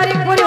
তারিখ পরি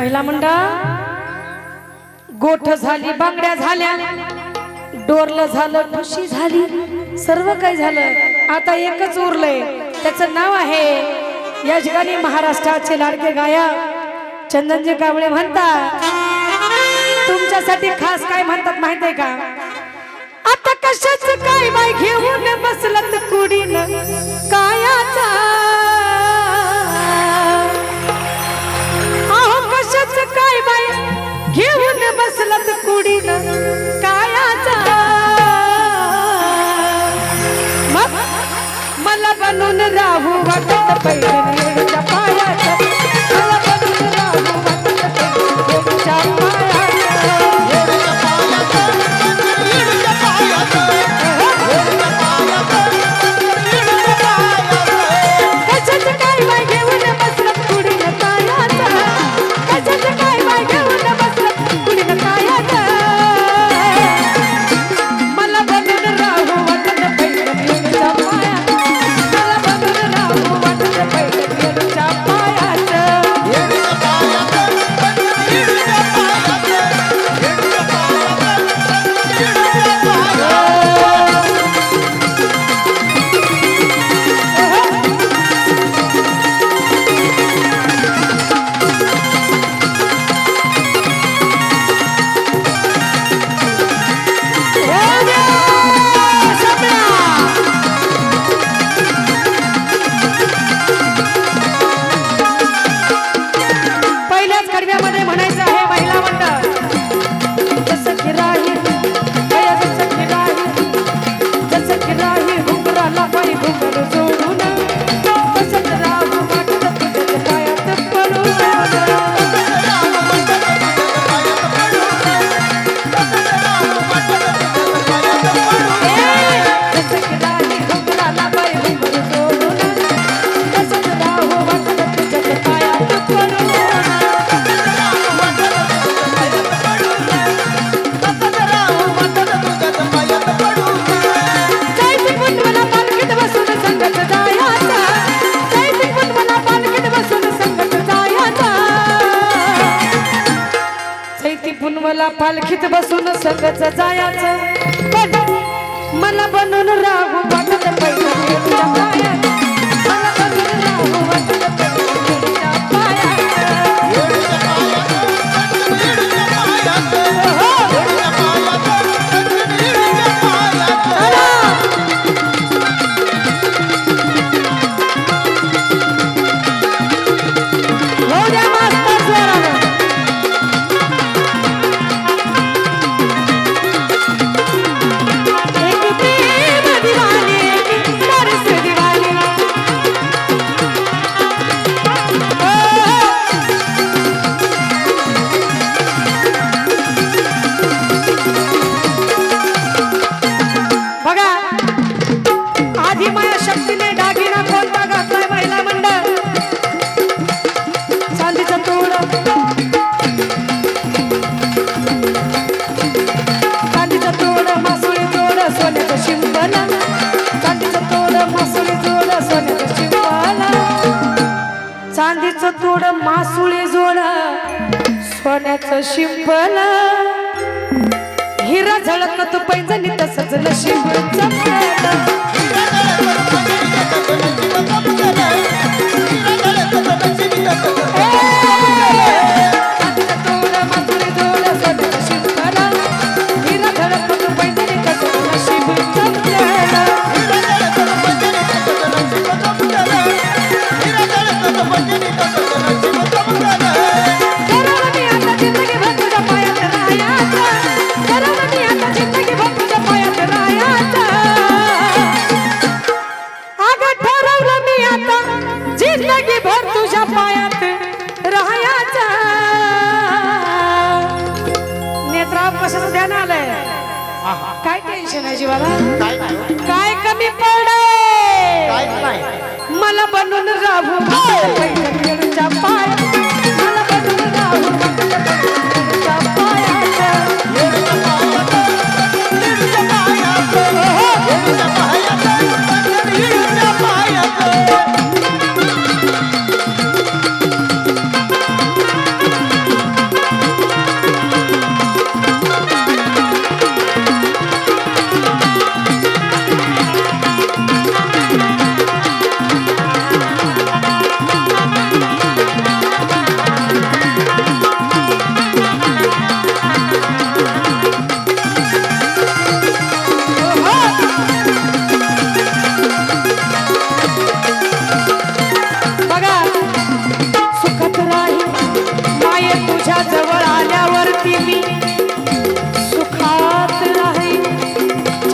महिला मंडळ गोठ झाली बांगड्या झाल्या डोरलं झालं खुशी झाली सर्व काही झालं. आता एकच उरलंय त्याचं नाव आहे या ठिकाणी महाराष्ट्राचे लाडके गायक चंदनजी कांबळे म्हणतात. तुमच्यासाठी खास काय म्हणतात माहीत आहे का? आता कशाच काय बाय घेऊन बसलत कुडीन? कायाचा कशाच घेऊन बसलत कुडीन. कायाचा. मला बनून राहू वाटत पहिले. मला पालखीत बसून संगत जायचं. मला बनून राहू वाटत पैसा आधी माया शक्तीने दागिना कोणता घातलाय महिला मंडळ. चांदीचा तोड. चांदीचं तोड मासुळी जोड सोन्याचं शिंपण. चांदीचं तोड मासुळी जोड सोन्याचं शिंपण. चांदीचं तोड मासुळी जोड सोन्याचं शिंपण. हिरा झळकत पैजणी तसंच नशीब जपलं.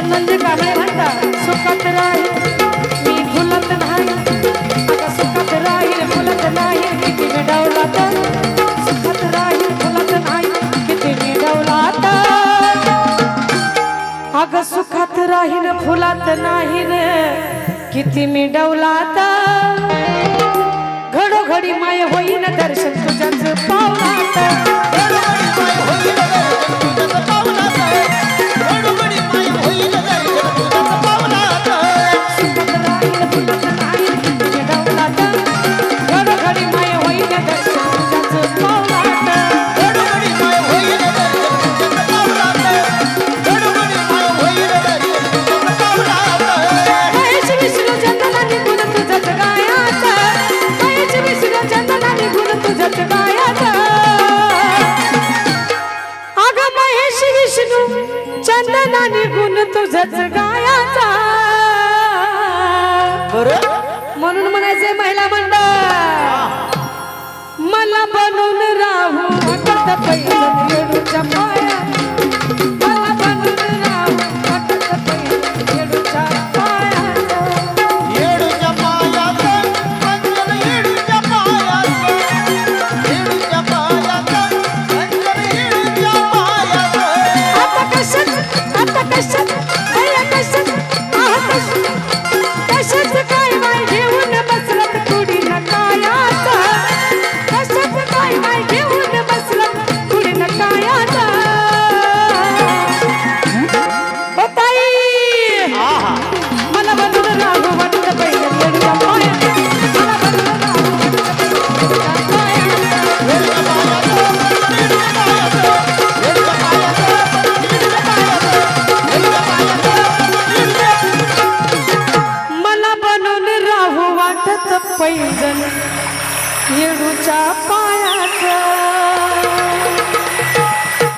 चंदनचे कांबळे म्हणतात सुखात राही मी फुलत नाही. आता सुखात राहील फुलत नाही. किती मी तर? सुखात राहील फुलत नाही. किती मी तर? अग सुखात राहीन फुलात नाही किती मी डवलात घडोघडी माय होईन दर्शन तुझ्याच पावलात गडबडी चंदना निघून तुझंच गायाचा बरं? म्हणून म्हणायचे महिला मंडळ. मला बनून राहू. आता पैसा येडूच्या पाया.